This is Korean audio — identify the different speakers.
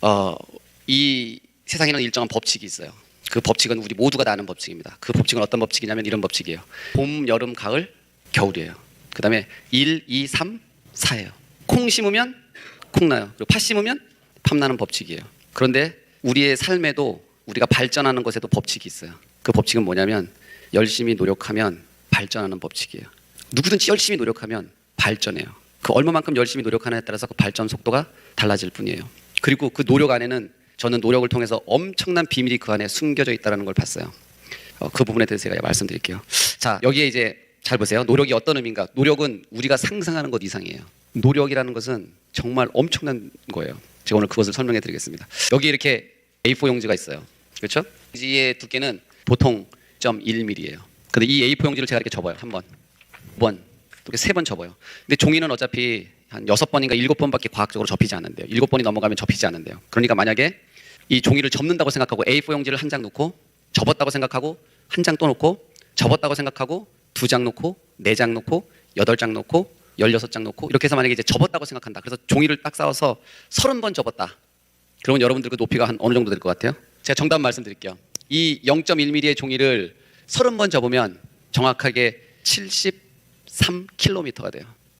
Speaker 1: 어, 이 세상에는 일정한 법칙이 있어요. 그 법칙은 우리 모두가 다 아는 법칙입니다. 그 법칙은 어떤 법칙이냐면 이런 법칙이에요. 봄, 여름, 가을, 겨울이에요. 그 다음에 1, 2, 3, 4예요. 콩 심으면 콩 나요. 그리고 팥 심으면 팥 나는 법칙이에요. 그런데 우리의 삶에도 우리가 발전하는 것에도 법칙이 있어요. 그 법칙은 뭐냐면 열심히 노력하면 발전하는 법칙이에요. 누구든지 열심히 노력하면 발전해요. 그 얼마만큼 열심히 노력하느냐에 따라서 그 발전 속도가 달라질 뿐이에요. 그리고 그 노력 안에는 저는 노력을 통해서 엄청난 비밀이 그 안에 숨겨져 있다는 걸 봤어요. 어, 그 부분에 대해서 제가 말씀드릴게요. 자, 여기에 이제 잘 보세요. 노력이 어떤 의미인가? 노력은 우리가 상상하는 것 이상이에요. 노력이라는 것은 정말 엄청난 거예요. 제가 오늘 그것을 설명해 드리겠습니다. 여기 이렇게 A4 용지가 있어요. 그렇죠? 용지의 두께는 보통 0.1mm예요. 근데 이 A4 용지를 제가 이렇게 접어요. 한 번, 두 번, 이렇게 세 번 접어요. 근데 종이는 어차피 한 여섯 번인가 일곱 번밖에 과학적으로 접히지 않는데요. 일곱 번이 넘어가면 접히지 않는데요. 그러니까 만약에 이 종이를 접는다고 생각하고 A4 용지를 한 장 놓고 접었다고 생각하고 한 장 또 놓고 접었다고 생각하고 두 장 놓고 네 장 놓고 여덟 장 놓고 열여섯 장 놓고 이렇게 해서 만약에 이제 접었다고 생각한다. 그래서 종이를 딱 쌓아서 서른 번 접었다. 그러면 여러분들 그 높이가 한 어느 정도 될 것 같아요? 제가 정답 말씀드릴게요. 이 0.1mm의 종이를 서른 번 접으면 정확하게 73km가 돼요.